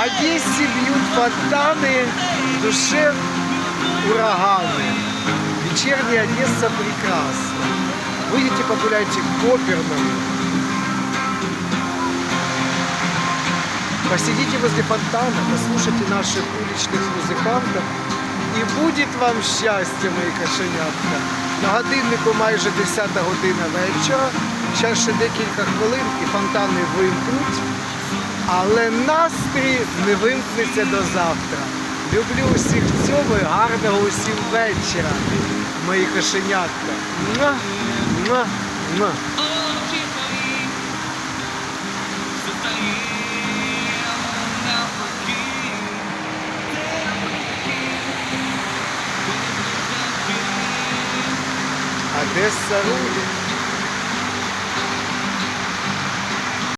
Одессе бьют фонтаны, в душе ураганы. Вечерняя Одесса прекрасна. Выйдите погуляйте к Оперному. Посидите возле фонтана, послушайте наших уличных музикантів. І буде вам щастя, мої кошенятка. На годиннику майже 10 година вечора. Зараз ще декілька хвилин і фонтани вимкнуть. Але настрій не вимкнеться до завтра. Люблю усіх цьому і гарного усім вечора, мої кошенятка. Муа, муа, муа. Одесса рулит.